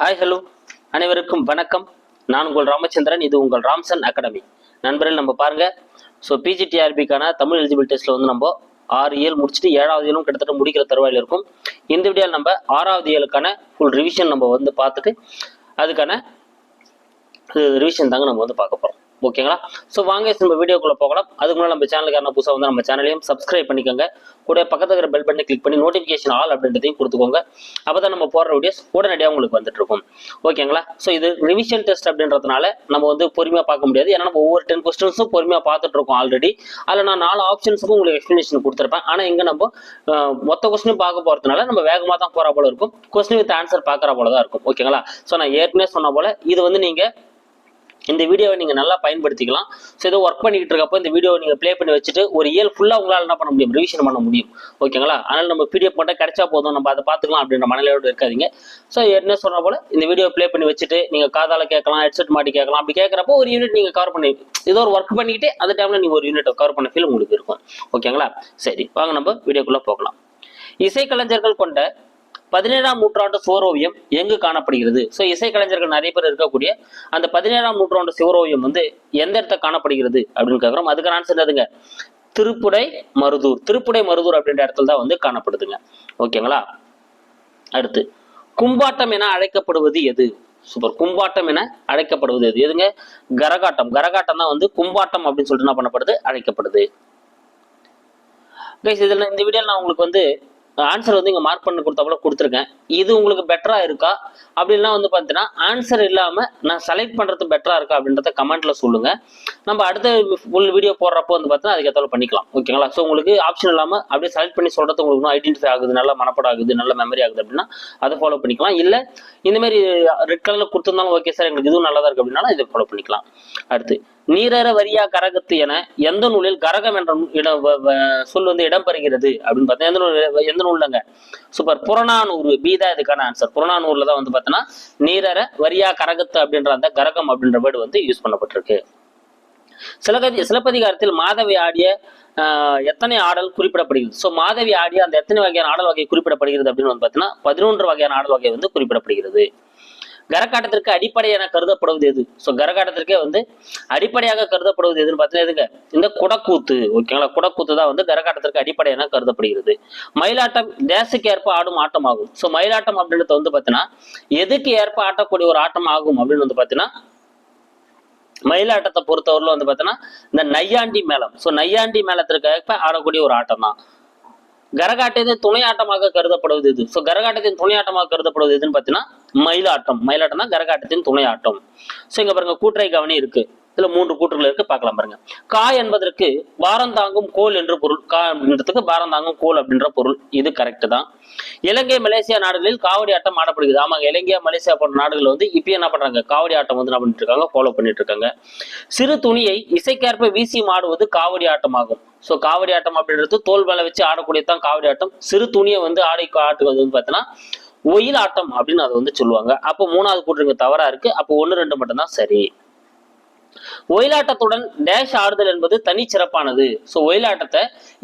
Hi hello அனைவருக்கும் வணக்கம். நான் உங்கள் ராமச்சந்திரன் இது உங்கள் ராம்சன் அகாடமி. நண்பர்கள் நம்ம பாருங்க. ஸோ பிஜிடிஆர்பிக்கான தமிழ் எலிஜிபிள் டெஸ்ட்ல வந்து நம்ம ஆறு இயல் முடிச்சுட்டு ஏழாவது இயலும் கிட்டத்தட்ட முடிக்கிற தருவாயில் இருக்கும். இந்த வீடியோவில் நம்ம ஆறாவது இயலுக்கான ஃபுல் ரிவிஷன் நம்ம வந்து பார்த்துட்டு அதுக்கான ரிவிஷன் தாங்க நம்ம வந்து பார்க்க போகிறோம் ஓகேங்களா? ஸோ வாங்க நம்ம வீடியோக்குள்ள போகலாம். அதுக்கு முன்னாடி நம்ம சேனலுக்கான புதுசாக வந்து நம்ம சேனலையும் சப்ஸ்கிரைப் பண்ணிக்கோங்க. கூட பக்கத்தில் இருக்கிற பெல் பண்ணி கிளிக் பண்ணி நோட்டிஃபிகேஷன் ஆல் அப்படின்றதையும் கொடுத்துக்கோங்க. அப்போ தான் நம்ம போடுற வீடியோஸ் உடனடியாக உங்களுக்கு வந்துட்டு இருக்கும். ஓகேங்களா? ஸோ இது ரிவிஷன் டெஸ்ட் அப்படின்றதுனால நம்ம வந்து பொறுமையாக பார்க்க முடியாது. ஏன்னா நம்ம ஒவ்வொரு டென் கொஸ்டின்ஸும் பொறுமையாக பார்த்துட்டு இருக்கோம் ஆல்ரெடி அதில் நான் நாலு ஆப்ஷன்ஸுக்கும் உங்களுக்கு எக்ஸ்ப்ளனேஷன் கொடுத்துருப்பேன். ஆனால் இங்கே நம்ம மொத்த கொஸ்டினும் பார்க்க போகிறதுனால நம்ம வேகமாக தான் போகிற போல இருக்கும். கொஸ்டின் வித் ஆன்சர் பார்க்குற போல தான் இருக்கும். ஓகேங்களா? ஸோ நான் ஏற்கனவே சொன்ன போல இது வந்து நீங்கள் இந்த வீடியோவை நீங்கள் நல்லா பயன்படுத்திக்கலாம். ஸோ ஏதோ ஒர்க் பண்ணிக்கிட்டு இருக்கப்போ இந்த வீடியோவை நீங்கள் ப்ளே பண்ணி வச்சுட்டு ஒரு இயல் ஃபுல்லாக உங்களால் என்ன பண்ண முடியும்? ரிவிஷன் பண்ண முடியும். ஓகேங்களா அதனால் நம்ம பிடிஎஃப் மட்டும் கிடைச்சா போதும். நம்ம அதை பார்த்துக்கலாம் அப்படின்ற மனநிலையோடு இருக்காதீங்க. ஸோ என்ன சொன்ன போல் இந்த வீடியோ ப்ளே பண்ணி வச்சுட்டு நீங்கள் காதால் கேட்கலாம் ஹெட்செட் மாட்டி கேட்கலாம். அப்படி கேட்குறப்போ ஒரு யூனிட் நீங்கள் கவர் பண்ணி ஏதோ ஒரு ஒர்க் பண்ணிக்கிட்டு அந்த டைமில் நீங்கள் ஒரு யூனிட்டை கவர் பண்ண ஃபீல் உங்களுக்கு இருக்கும். ஓகேங்களா சரி வாங்க நம்ம வீடியோக்குள்ளே போகலாம். இசைக்கலைஞர்கள் கொண்ட பதினேழாம் நூற்றாண்டு சுவரோவியம் எங்கு காணப்படுகிறது? ஸோ இசைக்கலைஞர்கள் நிறைய பேர் இருக்கக்கூடிய அந்த பதினேழாம் நூற்றாண்டு சுவரோவியம் வந்து எந்த இடத்துல காணப்படுகிறது அப்படின்னு கேட்குறோம் அதுக்கான ஆன்சர் என்னதுங்க? திருப்புடை மருதூர். திருப்புடை மருதூர் அப்படின்ற இடத்துல தான் வந்து காணப்படுதுங்க. ஓகேங்களா? அடுத்து கும்பாட்டம் என அழைக்கப்படுவது எது? சூப்பர் கும்பாட்டம் என அழைக்கப்படுவது எது? எதுங்க? கரகாட்டம். கரகாட்டம் தான் வந்து கும்பாட்டம் அப்படின்னு சொல்லிட்டு என்ன பண்ணப்படுது? அழைக்கப்படுது. கைஸ் இதில் இந்த வீடியோவில் நான் உங்களுக்கு வந்து ஆன்சர் வந்து இங்கே மார்க் பண்ணி கொடுத்தா கொடுத்துருக்கேன். இது உங்களுக்கு பெட்டராக இருக்கா? அப்படின்லாம் வந்து பார்த்தீங்கன்னா ஆன்சர் இல்லாமல் நான் செலக்ட் பண்ணுறது பெட்டராக இருக்கா அப்படின்றத கமெண்ட்டில் சொல்லுங்கள் நம்ம அடுத்த ஃபுல் வீடியோ போடுறப்போ வந்து பார்த்தீங்கன்னா அதுக்கேற்ற பண்ணிக்கலாம். ஓகேங்களா ஸோ உங்களுக்கு ஆப்ஷன் இல்லாமல் அப்படியே செலக்ட் பண்ணி சொல்கிறது உங்களுக்கு ஐடென்டிஃபை ஆகுது நல்ல மனப்படம் ஆகுது நல்ல மெமரி ஆகுது அப்படின்னா அதை ஃபாலோ பண்ணிக்கலாம். இல்லை இந்தமாரி ரெட் கலரில் கொடுத்துருந்தாலும் ஓகே சார் எங்களுக்கு இதுவும் நல்லா தான் இருக்குது அப்படின்னாலும் இதை ஃபாலோ பண்ணிக்கலாம். அடுத்து நீரற வரியா கரகத்து என எந்த நூலில் கரகம் என்ற இடம் வ- சொல் வந்து இடம்பெறுகிறது அப்படின்னு பார்த்தா எந்த நூல் எந்த நூல்லங்க? சூப்பர் புறநானூறு பி தான் இதுக்கான ஆன்சர் புறநானூர்ல தான் வந்து பார்த்தோன்னா நீரற வரியா கரகத்து அப்படின்ற அந்த கரகம் அப்படின்ற வேர்டு வந்து யூஸ் பண்ணப்பட்டிருக்கு. சிலகதி சிலப்பதிகாரத்தில் மாதவி ஆடிய ஆஹ், எத்தனை ஆடல் குறிப்பிடப்படுகிறது? ஸோ மாதவி ஆடிய அந்த எத்தனை வகையான ஆடல் வகை குறிப்பிடப்படுகிறது அப்படின்னு வந்து பார்த்தீங்கன்னா பதினொன்று வகையான ஆடல் வகை வந்து குறிப்பிடப்படுகிறது. கரகாட்டத்திற்கு அடிப்படை என கருதப்படுவது எது? ஸோ கரகாட்டத்திற்கே வந்து அடிப்படையாக கருதப்படுவது எதுன்னு பார்த்தீங்கன்னா இந்த குடக்கூத்து ஓகேங்களா குடக்கூத்து தான் வந்து கரகாட்டத்திற்கு அடிப்படை என கருதப்படுகிறது. மயிலாட்டம் தேசக்கு ஏற்ப ஆடும் ஆட்டம் ஆகும் ஸோ மயிலாட்டம் அப்படின்றது வந்து பார்த்தீங்கன்னா எதுக்கு ஏற்ப ஆட்டக்கூடிய ஒரு ஆட்டம் ஆகும் அப்படின்னு வந்து பார்த்தீங்கன்னா மயிலாட்டத்தை பொறுத்தவரையில வந்து பார்த்தீங்கன்னா இந்த நையாண்டி மேளம். ஸோ நையாண்டி மேளத்திற்காக ஆடக்கூடிய ஒரு ஆட்டம் தான். கரகாட்டத்தின் துணை ஆட்டமாக கருதப்படுவது எது? ஸோ கரகாட்டத்தின் துணை ஆட்டமாக கருதப்படுவது எதுன்னு பார்த்தீங்கன்னா மயிலாட்டம். மயிலாட்டம் தான் கரகாட்டத்தின் துணை ஆட்டம். ஸோ இங்க பாருங்க கூற்றை கவனி இருக்கு. இதுல மூன்று கூற்றுகள் இருக்கு. பார்க்கலாம் பாருங்க. கா என்பதற்கு வாரம் தாங்கும் கோல் என்று பொருள். கா அப்படின்றதுக்கு வாரம் தாங்கும் கோல் அப்படின்ற பொருள். இது கரெக்ட் தான். இலங்கை மலேசியா நாடுகளில் காவடி ஆட்டம் ஆடப்படுகிறது. ஆமாங்க இலங்கை மலேசியா போன்ற நாடுகள் வந்து இப்போ என்ன பண்றாங்க? காவடி ஆட்டம் வந்து என்ன பண்ணிட்டு இருக்காங்க? ஃபாலோ பண்ணிட்டு இருக்காங்க. சிறு துணியை இசைக்கேற்ப வீசி மாடுவது காவடி ஆட்டமாகும். ஸோ காவடி ஆட்டம் அப்படின்றது தோல் மேல வச்சு ஆடக்கூடியதான் காவடி ஆட்டம். சிறு துணியை வந்து ஆடை ஆட்டுவது வந்து பார்த்தீங்கன்னா ஒயில் ஆட்டம் அப்படின்னு அதை வந்து சொல்லுவாங்க. அப்போ மூணாவது கூற்றுங்க தவறா இருக்கு. அப்போ ஒன்று ரெண்டு மட்டும்தான் சரி. ஒயிலாட்டத்துடன் டேஷ் ஆடுதல் என்பது தனி சிறப்பானது ஸோ ஒயிலாட்டத்தை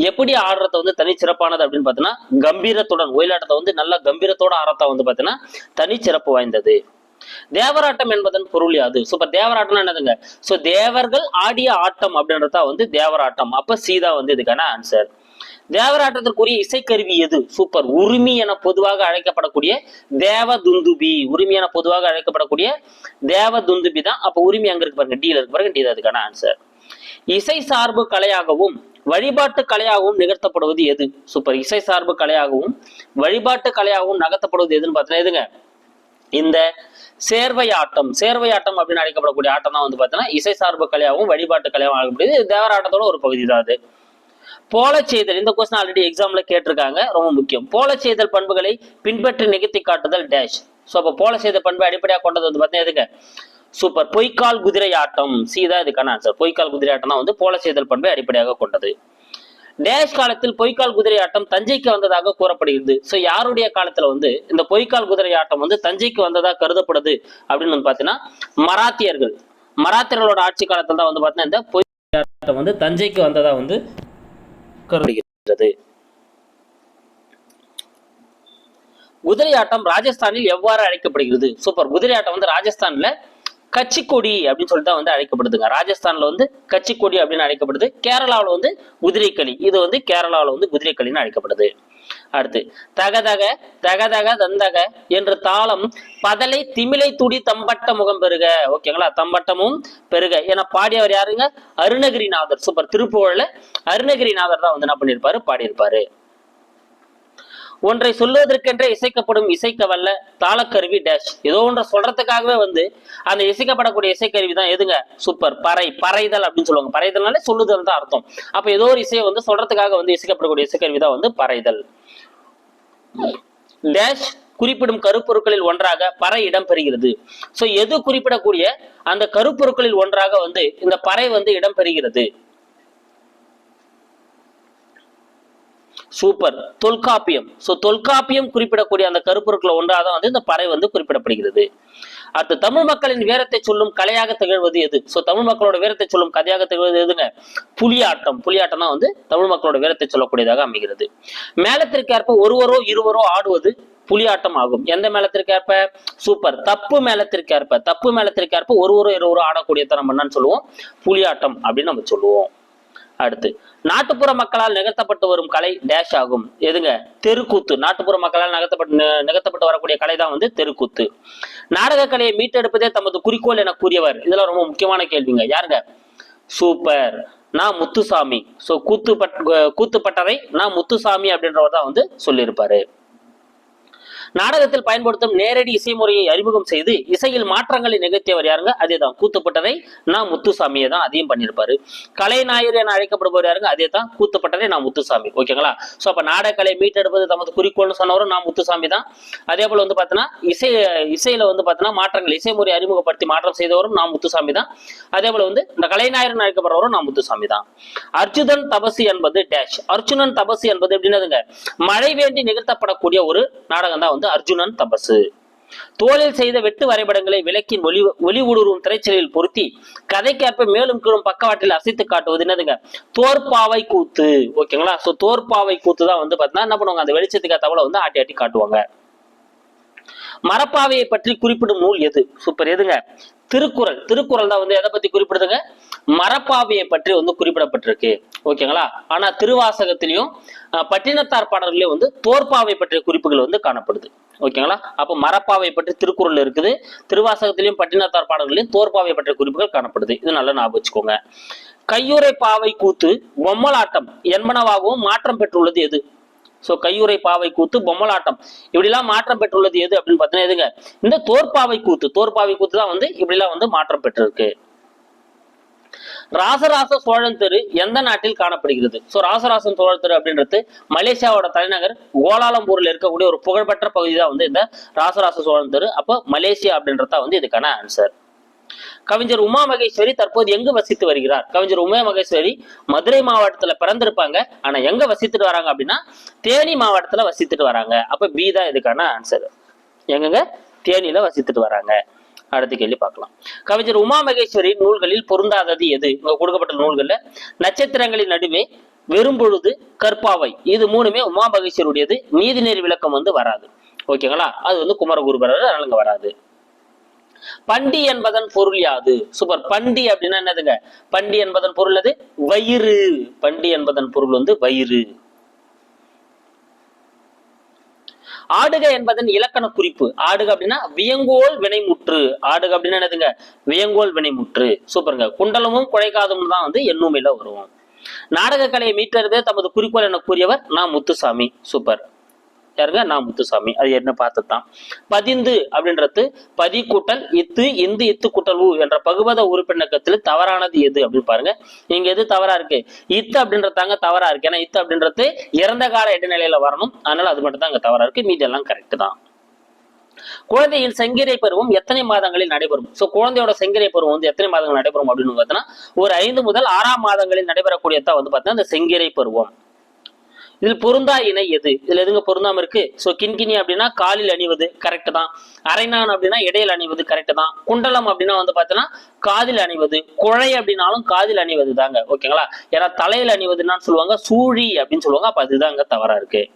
எப்படி ஆடுறத வந்து தனி சிறப்பானது அப்படின்னு பார்த்தீங்கன்னா கம்பீரத்துடன் ஒயிலாட்டத்தை வந்து நல்ல கம்பீரத்தோட ஆடுறத வந்து பார்த்தீங்கன்னா தனி சிறப்பு வாய்ந்தது. தேவராட்டம் என்பதன் பொருள் யாது? சூப்பர் தேவராட்டம்னா என்னதுங்க? ஸோ தேவர்கள் ஆடிய ஆட்டம் அப்படின்றதா வந்து தேவராட்டம். அப்ப சீதா வந்து இதுக்கான ஆன்சர் தேவராட்டத்திற்குரிய இசைக்கருவி எது? சூப்பர் உரிமை என பொதுவாக அழைக்கப்படக்கூடிய தேவ துந்துபி உரிமை என பொதுவாக அழைக்கப்படக்கூடிய தேவ துந்துபி தான். அப்ப உரிமை அங்க இருக்கு பாருங்க. டீல இருக்கு பாருங்க. டி அதுக்கான ஆன்சர் இசை சார்பு கலையாகவும் வழிபாட்டு கலையாகவும் நிகழ்த்தப்படுவது எது? சூப்பர் இசை சார்பு கலையாகவும் வழிபாட்டு கலையாகவும் நகர்த்தப்படுவது எதுன்னு பார்த்தீங்கன்னா எதுங்க? இந்த சேர்வை ஆட்டம் சேர்வை ஆட்டம் அப்படின்னு அழைக்கப்படக்கூடிய ஆட்டம் தான் வந்து பார்த்தீங்கன்னா இசை சார்பு கலையாகவும் வழிபாட்டு கலையாகவும் அழைக்கப்படுது தேவராட்டத்தோட ஒரு பகுதி தான் அது. போல செய்தல் இந்த கொஸ்டின் ஆல்ரெடி எக்ஸாம்ல கேட்டிருக்காங்க ரொம்ப முக்கியம். போல செய்தல் பண்புகளை பின்பற்றி நிகழ்த்தி காட்டுதல் டேஷ் ஸோ அப்போ போல செய்த பண்பை அடிப்படையாக கொண்டது வந்து பார்த்தீங்கன்னா எதுக்கு? சூப்பர் பொய்க்கால் குதிரை ஆட்டம். சி தான் இதுக்கான ஆன்சர் பொய்க்கால் குதிரை ஆட்டம் தான் வந்து போல செய்தல் பண்பை அடிப்படையாக கொண்டது. டேஷ் காலத்தில் பொய்க்கால் குதிரை ஆட்டம் தஞ்சைக்கு வந்ததாக கூறப்படுகிறது. ஸோ யாருடைய காலத்துல வந்து இந்த பொய்க்கால் குதிரை ஆட்டம் வந்து தஞ்சைக்கு வந்ததாக கருதப்படுது? அப்படின்னு வந்து பார்த்தீங்கன்னா மராத்தியர்கள். மராத்தியர்களோட ஆட்சி காலத்தில் தான் வந்து பார்த்தீங்கன்னா இந்த பொய் ஆட்டம் வந்து தஞ்சைக்கு வந்ததா வந்து கருதுகிறது குதிரை ஆட்டம் ராஜஸ்தானில் எவ்வாறு அழைக்கப்படுகிறது? சூப்பர் குதிரை ஆட்டம் வந்து ராஜஸ்தான்ல கச்சிக்கொடி அப்படின்னு சொல்லிட்டு தான் வந்து அழைக்கப்படுதுங்க. ராஜஸ்தான்ல வந்து கச்சிக்கொடி அப்படின்னு அழைக்கப்படுது. கேரளாவில் வந்து குதிரைக்களி இது வந்து கேரளாவில் வந்து குதிரைக்களின்னு அழைக்கப்படுது. அடுத்து தகதக தகதக தந்தக என்ற தாளம் பதலை திமிலை துடி தம்பட்ட முகம் பெருக ஓகேங்களா தம்பட்டமும் பெருக என பாடியவர் யாருங்க? அருணகிரிநாதர். சூப்பர் திருப்புகழ்ல அருணகிரிநாதர் தான் வந்து என்ன பண்ணியிருப்பாரு பாடியிருப்பாரு. ஒன்றை சொல்லுவதற்கென்றே இசைக்கப்படும் இசைக்க வல்ல தாளக்கருவி டேஷ் ஏதோ ஒன்றை சொல்றதுக்காகவே வந்து அந்த இசைக்கப்படக்கூடிய இசைக்கருவி தான் எதுங்க? சூப்பர் பறை பறைதல் அப்படின்னு சொல்லுவாங்க. பறைதல்னாலே சொல்லுதல் தான் அர்த்தம். அப்ப ஏதோ ஒரு இசையை வந்து சொல்றதுக்காக வந்து இசைக்கப்படக்கூடிய இசைக்கருவி தான் வந்து பறைதல். டேஷ் குறிப்பிடும் கருப்பொருட்களில் ஒன்றாக பறை இடம் பெறுகிறது எது குறிப்பிடக்கூடிய அந்த கருப்பொருட்களில் ஒன்றாக வந்து இந்த பறை வந்து இடம் பெறுகிறது சூப்பர் தொல்காப்பியம். சோ தொல்காப்பியம் குறிப்பிடக்கூடிய அந்த கருப்பொருட்களை ஒன்றாக தான் வந்து இந்த பறை வந்து குறிப்பிடப்படுகிறது. அடுத்து தமிழ் மக்களின் வீரத்தை சொல்லும் கலையாக திகழ்வது எது? ஸோ தமிழ் மக்களோட வீரத்தை சொல்லும் கதையாக திகழ்வது எதுங்க? புலியாட்டம். புலியாட்டம் தான் வந்து தமிழ் மக்களோட வீரத்தை சொல்லக்கூடியதாக அமைகிறது. மேலத்திற்கேற்ப ஒருவரோ இருவரோ ஆடுவது புலியாட்டம் ஆகும். எந்த மேளத்திற்கேற்ப? சூப்பர் தப்பு மேளத்திற்கேற்ப. தப்பு மேளத்திற்கேற்ப ஒருவரோ இருவரோ ஆடக்கூடிய தரம் என்னன்னு சொல்லுவோம்? புலியாட்டம் அப்படின்னு நம்ம சொல்லுவோம். அடுத்து நாட்டுப்புற மக்களால் நிகழ்த்தப்பட்டு வரும் கலை டேஷ் ஆகும். எதுங்க? தெருக்கூத்து. நாட்டுப்புற மக்களால் நகர்த்தப்பட்டு நிகழ்த்தப்பட்டு வரக்கூடிய கலை தான் வந்து தெருக்கூத்து. நாடக கலையை மீட்டெடுப்பதே தமது குறிக்கோள் என கூறியவர். இதெல்லாம் ரொம்ப முக்கியமான கேள்விங்க. யாருங்க? சூப்பர். நான் முத்துசாமி. சோ கூத்து பட் கூத்துப்பட்டறை நான் முத்துசாமி அப்படின்றவர் தான் வந்து சொல்லியிருப்பாரு. நாடகத்தில் பயன்படுத்தும் நேரடி இசை முறையை அறிமுகம் செய்து இசையில் மாற்றங்களை நிகழ்த்தியவர் யாருங்க? அதே தான் கூத்துப்பட்டறை நான் முத்துசாமியை தான் அதையும் பண்ணியிருப்பாரு. கலைநாயர் என அழைக்கப்படுபவர் யாருங்க? அதே தான் கூத்துப்பட்டறை நான் முத்துசாமி. ஓகேங்களா? சோ அப்போ நாடகலை மீட்டெடுப்பது தமது குறிக்கோள்னு சொன்னவரும் நான் முத்துசாமி தான். அதே போல் வந்து பார்த்தீங்கன்னா இசை இசையில் வந்து பார்த்தீங்கன்னா மாற்றங்கள் இசை முறை அறிமுகப்படுத்தி மாற்றம் செய்தவரும் நான் முத்துசாமி தான். அதே போல வந்து இந்த கலைநாயர் அழைக்கப்படுறவரும் நான் முத்துசாமி தான். அர்ஜுதன் தபசு என்பது டேஷ் அர்ஜுனன் தபசு என்பது எப்படின்னதுங்க மழை வேண்டி நிகழ்த்தப்படக்கூடிய ஒரு நாடகம் தான் வந்து அர்ஜுனன் தபசு. தோலில் செய்த வெட்டு வரைபடங்களை விளக்கின் ஒளி ஒளி ஊடுருவும் திரைச்சலில் பொருத்தி கதைக்கேற்ப மேலும் கீழும் பக்கவாட்டில் அசைத்து காட்டுவது என்னதுங்க? தோற்பாவை கூத்து. ஓகேங்களா? சோ தோற்பாவை கூத்து தான் வந்து பாத்தீங்கன்னா என்ன பண்ணுவாங்க? அந்த வெளிச்சத்துக்கு தவளை வந்து ஆட்டி ஆட்டி காட்டுவாங்க. மரப்பாவையை பற்றி குறிப்பிடும் நூல் எது? சூப்பர் எதுங்க? திருக்குறள். திருக்குறள் தான் வந்து எதை பத்தி குறிப்பிடுதுங்க? மரப்பாவையை பற்றி வந்து குறிப்பிடப்பட்டிருக்கு. ஓகேங்களா? ஆனா திருவாசகத்திலையும் பட்டினத்தார் பாடல்களையும் வந்து தோற்பாவை பற்றிய குறிப்புகள் வந்து காணப்படுது. ஓகேங்களா? அப்ப மரப்பாவை பற்றி திருக்குறள் இருக்குது. திருவாசகத்திலையும் பட்டினத்தார் பாடல்களையும் தோற்பாவை பற்றிய குறிப்புகள் காணப்படுது. இது நல்லா ஞாபகம் வச்சுக்கோங்க. கையுறை பாவை கூத்து பொம்மலாட்டம் என்பனவாகவும் மாற்றம் பெற்றுள்ளது எது? சோ கையுறை பாவை கூத்து பொம்மலாட்டம். இப்படிலாம் மாற்றம் பெற்றுள்ளது எது அப்படின்னு பார்த்தீங்கன்னா எதுங்க? இந்த தோற்பாவை கூத்து. தோற்பாவை கூத்து தான் வந்து இப்படிலாம் வந்து மாற்றம் பெற்றிருக்கு. ராசராச சோழன் தெரு எந்த நாட்டில் காணப்படுகிறது? சோ ராசராசன் சோழன் தெரு அப்படின்றது மலேசியாவோட தலைநகர் கோலாலம்பூர்ல இருக்கக்கூடிய ஒரு புகழ்பெற்ற பகுதி தான் வந்து இந்த ராசராச சோழன் தெரு. அப்போ மலேசியா அப்படின்றதா வந்து இதுக்கான ஆன்சர் கவிஞர் உமா மகேஸ்வரி தற்போது எங்கு வசித்து வருகிறார்? கவிஞர் உமா மகேஸ்வரி மதுரை மாவட்டத்துல பிறந்திருப்பாங்க. ஆனா எங்க வசித்துட்டு வராங்க அப்படின்னா தேனி மாவட்டத்துல வசித்துட்டு வராங்க. அப்ப பி தான் இதுக்கான ஆன்சர் எங்கங்க? தேனியில வசித்துட்டு வராங்க. அடுத்த கேள்வி பார்க்கலாம். கவிஞர் உமா மகேஸ்வரி நூல்களில் பொருந்தாதது எது? இங்க கொடுக்கப்பட்ட நூல்கள்ல நட்சத்திரங்களின் நடுவே வெறும்பொழுது கற்பாவை. இது மூணுமே உமா மகேஸ்வருடையது நீதிநெறி விளக்கம் வந்து வராது. ஓகேங்களா? அது வந்து குமரகுருபரர் அதனால வராது. பண்டி என்பதன் பொருள் யாது? சூப்பர். பண்டி அப்படின்னா என்னதுங்க? பண்டி என்பதன் பொருள் அது? வயிறு. பண்டி என்பதன் பொருள் வந்து வயிறு. ஆடுக என்பதன் இலக்கண குறிப்பு. ஆடுக அப்படின்னா வியங்கோல் வினைமுற்று. ஆடுக அப்படின்னா என்னதுங்க? வியங்கோல் வினைமுற்று. சூப்பருங்க. குண்டலமும் குழைக்காதும் தான் வந்து எண்ணுமையில வரும் நாடக கலையை மீட்டறதே தமது குறிக்கோள் என கூறியவர் நான் முத்துசாமி. சூப்பர். யாருங்க நான் முத்துசாமி. அது என்ன பார்த்துதான் பதிந்து அப்படின்றது பதி கூட்டல் இத்து இந்து இத்து கூட்டல் உ என்ற பகுபத உறுப்பினக்கத்தில் தவறானது எது அப்படின்னு பாருங்க. இங்க எது தவறா இருக்கு? இத்து அப்படின்றதாங்க தவறா இருக்கு. ஏன்னா இத்து அப்படின்றது இறந்த கால இடைநிலையில வரணும். அதனால அது மட்டும் தான் அங்க தவறா இருக்கு. மீதி எல்லாம் கரெக்ட் தான். குழந்தையின் செங்கிரை பருவம் எத்தனை மாதங்களில் நடைபெறும்? சோ குழந்தையோட செங்கிரை பருவம் வந்து எத்தனை மாதங்கள் நடைபெறும் அப்படின்னு பார்த்தீங்கன்னா ஒரு ஐந்து முதல் ஆறாம் மாதங்களில் நடைபெறக்கூடியதான் வந்து பார்த்தீங்கன்னா இந்த செங்கிரை பருவம். இதில் பொருந்தா இணை எது? இதுல எதுங்க பொருந்தாம இருக்கு? சோ கிண்கிணி அப்படின்னா காலில் அணிவது கரெக்ட் தான். அரைநான் அப்படின்னா இடையில அணிவது கரெக்ட் தான். குண்டலம் அப்படின்னா வந்து பாத்தீங்கன்னா காதில் அணிவது. குழை அப்படின்னாலும் காதில் அணிவது தாங்க. ஓகேங்களா? ஏன்னா தலையில் அணிவதுன்னு சொல்லுவாங்க சூழி அப்படின்னு சொல்லுவாங்க. அப்ப அதுதாங்க தவறா இருக்கு.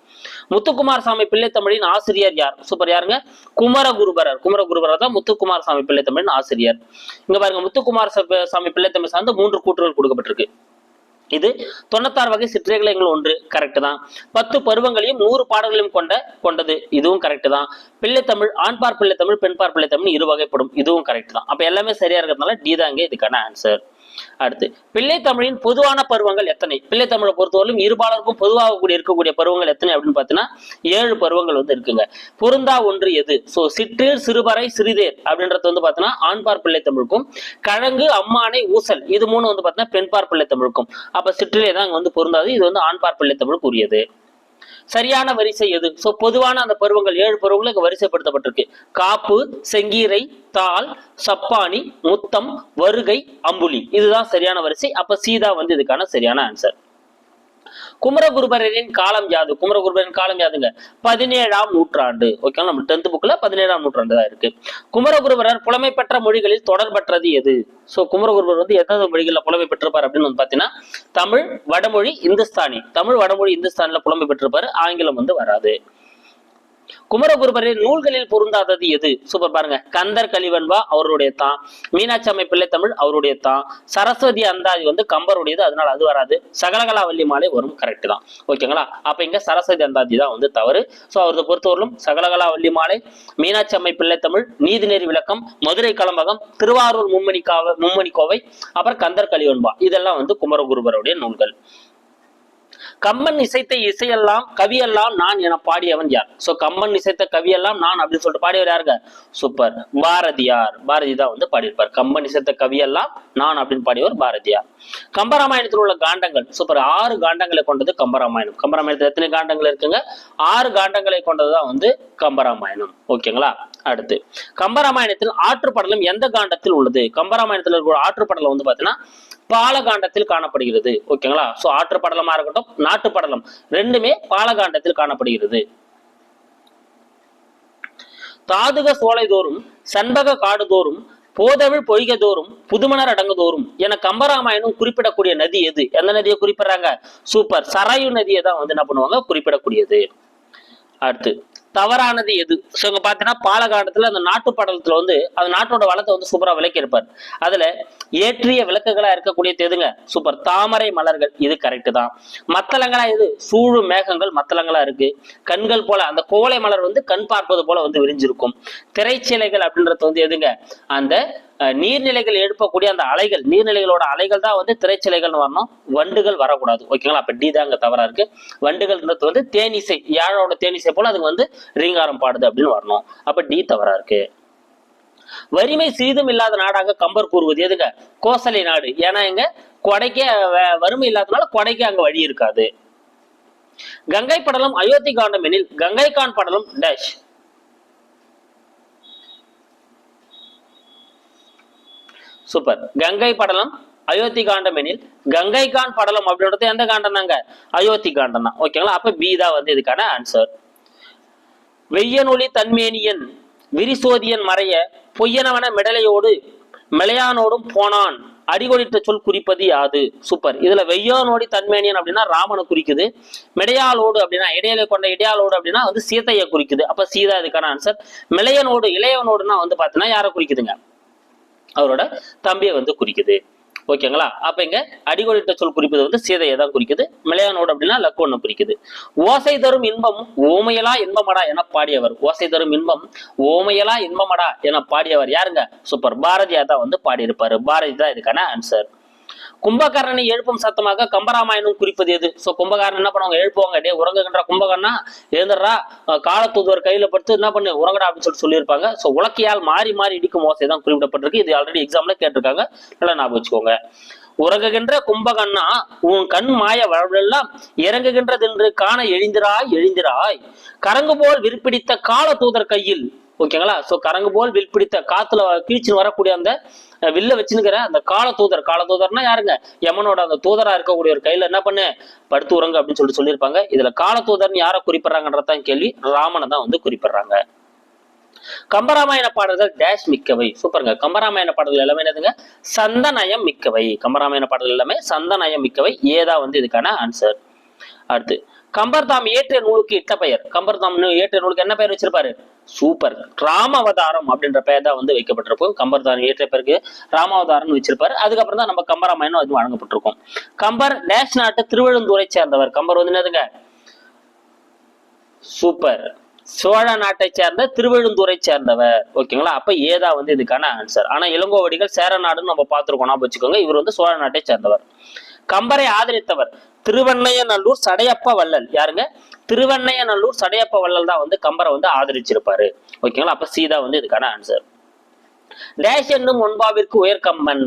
முத்துக்குமார் சாமி பிள்ளைத்தமிழின் ஆசிரியர் யார்? சூப்பர் யாருங்க? குமரகுருபரர். குமரகுருபரர் தான் முத்துக்குமார் சாமி பிள்ளைத்தமிழின் ஆசிரியர். இங்க பாருங்க முத்துக்குமார் சா- சாமி பிள்ளைத்தமிழ் சார்ந்து மூன்று கூற்றுகள் கொடுக்கப்பட்டிருக்கு. இது தொண்ணூத்தாறு வகை சிற்றிலக்கியங்கள் ஒன்று கரெக்ட் தான். பத்து பருவங்களையும் நூறு பாடல்களையும் கொண்ட கொண்டது இதுவும் கரெக்ட் தான். பிள்ளைத்தமிழ் ஆண்பார் பிள்ளைத்தமிழ் பெண்பார் பிள்ளைத்தமிழ் இரு வகைப்படும் இதுவும் கரெக்ட் தான். அப்ப எல்லாமே சரியா இருக்கிறதுனால டி தாங்க இதுக்கான ஆன்சர் அடுத்து பிள்ளைத்தமிழின் பொதுவான பருவங்கள் எத்தனை? பிள்ளைத்தமிழை பொறுத்தவரையிலும் இருபாலருக்கும் பொதுவாக கூடிய இருக்கக்கூடிய பருவங்கள் எத்தனை அப்படின்னு பார்த்தீங்கன்னா ஏழு பருவங்கள் வந்து இருக்குங்க. பொருந்தா ஒன்று எது? ஸோ சிற்றீர் சிறுபறை சிறிதேர் அப்படின்றது வந்து பார்த்தீங்கன்னா ஆண்பார் பிள்ளை தமிழுக்கும் கழங்கு அம்மானை ஊசல் இது மூணு வந்து பார்த்தீங்கன்னா பெண்பார் பிள்ளை தமிழுக்கும். அப்ப சிற்றிலே தான் அங்கே வந்து பொருந்தாது. இது வந்து ஆண்பார் பிள்ளை உரியது சரியான வரிசை எது? சோ பொதுவான அந்த பருவங்கள் ஏழு பருவங்கள் இங்கே வரிசைப்படுத்தப்பட்டிருக்கு. காப்பு செங்கீரை தாள் சப்பானி முத்தம் வருகை அம்புலி. இதுதான் சரியான வரிசை. அப்ப சீதா வந்து இதுக்கான சரியான ஆன்சர் குமரகுருபரரின் காலம் யாது? குமரகுருபரின் காலம் யாதுங்க? பதினேழாம் நூற்றாண்டு. ஓகே நம்ம டென்த் புக்ல பதினேழாம் நூற்றாண்டு தான் இருக்கு. குமரகுருபரர் புலமை பெற்ற மொழிகளில் தொடர்பற்றது எது? சோ குமரகுருபர் வந்து எந்தெந்த மொழிகளில் புலமை பெற்றிருப்பார் அப்படின்னு வந்து பாத்தீங்கன்னா தமிழ் வடமொழி இந்துஸ்தானி. தமிழ் வடமொழி இந்துஸ்தானில புலமை பெற்றிருப்பாரு. ஆங்கிலம் வந்து வராது. குமரகுருபரின் நூல்களில் பொருந்தாதது எது? சூப்பர் பாருங்க. கந்தர் கலிவன்பா அவருடைய தான் மீனாட்சி அம்மை பிள்ளை தமிழ் அவருடைய தான் சரஸ்வதி அந்தாதி வந்து கம்பருடையது அதனால அது வராது. சகலகலா வள்ளி மாலை வரும் கரெக்ட் தான். ஓகேங்களா? அப்ப இங்க சரஸ்வதி அந்தாதி தான் வந்து தவறு. சோ அவரது பொறுத்தவரையிலும் சகலகலா வள்ளி மாலை மீனாட்சி அம்மை பிள்ளை தமிழ் நீதிநெறி விளக்கம் மதுரை கலம்பகம் திருவாரூர் மும்மணி காவ மும்மணி கோவை அப்புறம் கந்தர் கலிவன்பா இதெல்லாம் வந்து குமரகுருபருடைய நூல்கள். கம்மன் இசைத்த இசையெல்லாம் கவியெல்லாம் நான் என பாடியவன் யார்? சோ கம்மன் இசைத்த கவியெல்லாம் நான் அப்படின்னு சொல்லிட்டு பாடியவர் யாருங்க? சூப்பர் பாரதியார். பாரதி தான் வந்து பாடியிருப்பார். கம்பன் இசைத்த கவியெல்லாம் நான் அப்படின்னு பாடியவர் பாரதியார். கம்பராமாயணத்தில் உள்ள காண்டங்கள். சூப்பர் ஆறு காண்டங்களை கொண்டது கம்பராமாயணம். கம்பராமாயணத்தில் எத்தனை காண்டங்கள் இருக்குங்க? ஆறு காண்டங்களை கொண்டது தான் வந்து கம்பராமாயணம். ஓகேங்களா அடுத்து. கம்பராமாயணத்தில் ஆற்றுப்படலம் எந்த காண்டத்தில் உள்ளது? கம்பராமாயணத்தில் இருக்கிற ஆற்றுப்படலம் வந்து பாத்தீங்கன்னா பாலகாண்டத்தில் காணப்படுகிறது. ஓகேங்களா? சோ ஆற்றுப்படலமா இருக்கட்டும் நாட்டுப்படலம். ரெண்டுமே பாலகாண்டத்தில் காணப்படுகிறது. தாதுக சோலைதோறும் சண்பக காடுதோறும் போதவிழ் பொய்கதோறும் புதுமணர் அடங்குதோறும் என கம்பராமாயணம் குறிப்பிடக்கூடிய நதி எது? எந்த நதியை குறிப்பிடுறாங்க? சூப்பர். சராயு நதியை தான் வந்து என்ன பண்ணுவாங்க? குறிப்பிடக்கூடியது. அடுத்து தவறானது எது? ஸோ இங்கே பார்த்தீங்கன்னா பாலகாண்டத்துல அந்த நாட்டு படலத்தில் வந்து அந்த நாட்டோட வளத்தை வந்து சூப்பராக விளக்கியிருப்பார். அதில் ஏற்றிய விளக்குகளாக இருக்கக்கூடியது எதுங்க சூப்பர். தாமரை மலர்கள் இது கரெக்டு தான். மத்தளங்களா எது? சூழு மேகங்கள் மத்தளங்களா இருக்கு. கண்கள் போல அந்த கோலை மலர் வந்து கண் பார்ப்பது போல வந்து விரிஞ்சிருக்கும். திரைச்சிலைகள் அப்படின்றது வந்து எதுங்க? அந்த நீர்நிலைகள் எழுப்பக்கூடிய அந்த அலைகள் நீர்நிலைகளோட அலைகள் தான் வந்து திரைச்சிலைகள்னு வரணும். வண்டுகள் வரக்கூடாது. ஓகேங்களா? அப்ப டி தாங்க தவறா இருக்கு. வண்டுகள்ன்றது வந்து தேனிசை யாழோட தேனிசை போல அதுக்கு வந்து ரீங்காரம் பாடுது அப்படின்னு வரணும். அப்ப டி தவறா இருக்கு. வறுமை சிறிதும் இல்லாத நாடாக கம்பர் கூறுவது எதுங்க? கோசலை நாடு. ஏன்னா இங்க கொடைக்கே வ- வறுமை இல்லாதனால கொடைக்கு அங்க வழி இருக்காது. கங்கை படலம் அயோத்தி காண்டம் எனில் கங்கை கான் படலம் டேஷ். சூப்பர். கங்கை படலம் அயோத்தி காண்டம் எனில் கங்கை கான் படலம் அப்படின்றது எந்த காண்டம் தாங்க அயோத்தி காண்டம் தான். ஓகேங்களா அப்ப பி தான் வந்து இதுக்கான ஆன்சர் வெய்யனொளி தன்மேனியன் விரிசோதியன் மறைய பொய்யனவன மிடலையோடு மிளையானோடும் போனான். அடிகொடிட்ட சொல் குறிப்பது யாது? சூப்பர். இதுல வெய்யானோடி தன்மேனியன் அப்படின்னா ராமனை குறிக்குது. மிடையாளோடு அப்படின்னா இடையில கொண்ட இடையாளோடு அப்படின்னா வந்து சீதையை குறிக்குது. அப்ப சீதா இதுக்கான ஆன்சர் மிளையனோடு இளையவனோடுனா வந்து பாத்தீங்கன்னா யாரை குறிக்குதுங்க? அவரோட தம்பியை வந்து குறிக்குது. ஓகேங்களா? அப்ப இங்க அடிகோடிட்ட சொல் குறிப்பது வந்து சீதையை தான் குறிக்குது. மிளையானோடு அப்படின்னா லக்கோன்னு குறிக்குது. ஓசை தரும் இன்பம் ஓமையலா இன்பமடா என பாடியவர். ஓசை தரும் இன்பம் ஓமையலா இன்பமடா என பாடியவர் யாருங்க? சூப்பர். பாரதியார் தான் வந்து பாடியிருப்பாரு. பாரதி தான் இதுக்கான ஆன்சர் கும்பகர்ணனை எழுப்பும் சத்தமாக கம்பராமாயணம் குறிப்பது எது? ஸோ கும்பகாரன் என்ன பண்ணுவாங்க? எழுப்புவாங்க. டே உறங்குகின்ற கும்பகர்ணா எழுந்துடுறா காலத்தூதுவர் கையில படுத்து என்ன பண்ணு? உறங்கடா அப்படின்னு சொல்லிட்டு சொல்லியிருப்பாங்க. சோ உலக்கையால் மாறி மாறி இடிக்கும் ஓசை தான் குறிப்பிடப்பட்டிருக்கு. இது ஆல்ரெடி எக்ஸாம்ல கேட்டிருக்காங்க. நல்லா ஞாபகம் வச்சுக்கோங்க. உறங்குகின்ற கும்பகண்ணா உன் கண் மாய வாழ்வெல்லாம் இறங்குகின்றதென்று காண எழுந்திராய் எழுந்திராய். கரங்கு போல் விற்பிடித்த கால தூதர் கையில் ஓகேங்களா? ஸோ கரங்கு போல் வில் பிடித்த காத்துல கீழ்ச்சின்னு வரக்கூடிய அந்த வில்ல வச்சுனுக்கிற அந்த கால தூதர். கால தூதர்னா யாருங்க? யமனோட அந்த தூதரா இருக்கக்கூடிய ஒரு கையில என்ன பண்ணு? படுத்து உறங்க அப்படின்னு சொல்லிட்டு சொல்லியிருப்பாங்க. இதுல கால தூதர்னு யாரை குறிப்பிடுறாங்கன்றதான் கேள்வி. ராமனை தான் வந்து குறிப்பிடுறாங்க. கம்பராமாயண பாடல்கள் டேஷ் மிக்கவை. சூப்பருங்க. கம்பராமாயண பாடல்கள் எல்லாமே என்னதுங்க? சந்தநயம் மிக்கவை. கம்பராமாயண பாடல்கள் எல்லாமே சந்தநயம் மிக்கவை. ஏதா வந்து இதுக்கான ஆன்சர் அடுத்து கம்பர்தாம் ஏற்ற ஏற்றிய நூலுக்கு இட்ட பெயர். கம்பர்தாம் ஏற்றிய நூலுக்கு என்ன பெயர் வச்சிருப்பாரு? சூப்பர். ராமாவதாரம் அப்படின்ற பெயர் தான் வந்து வைக்கப்பட்டிருக்கும். கம்பர்தாரம் ஏற்றிய பிறகு ராமாவதாரம்னு வச்சிருப்பாரு. அதுக்கப்புறம் தான் நம்ம கம்பராமாயணம் அது வழங்கப்பட்டிருக்கும். கம்பர் டேஷ் நாட்டு திருவழுந்தூரை சேர்ந்தவர். கம்பர் வந்து என்னதுங்க? சூப்பர். சோழ நாட்டை சேர்ந்த திருவெழுந்தூரை சேர்ந்தவர். ஓகேங்களா? அப்ப ஏதா வந்து இதுக்கான ஆன்சர் ஆனா இளங்கோவடிகள் சேர நாடுன்னு நம்ம பார்த்துருக்கோம். ஞாபகம் வச்சுக்கோங்க. இவர் வந்து சோழ நாட்டை சேர்ந்தவர். கம்பரை ஆதரித்தவர். திருவண்ணையநல்லூர் சடையப்ப வள்ளல். யாருங்க? திருவண்ணையநல்லூர் சடையப்ப வள்ளல் தான் வந்து கம்பரை வந்து ஆதரிச்சிருப்பாரு. ஓகேங்களா? அப்ப சீதா வந்து இதுக்கான ஆன்சர் டேஷ் என்னும் ஒன்பாவிற்கு உயர்கம்பன்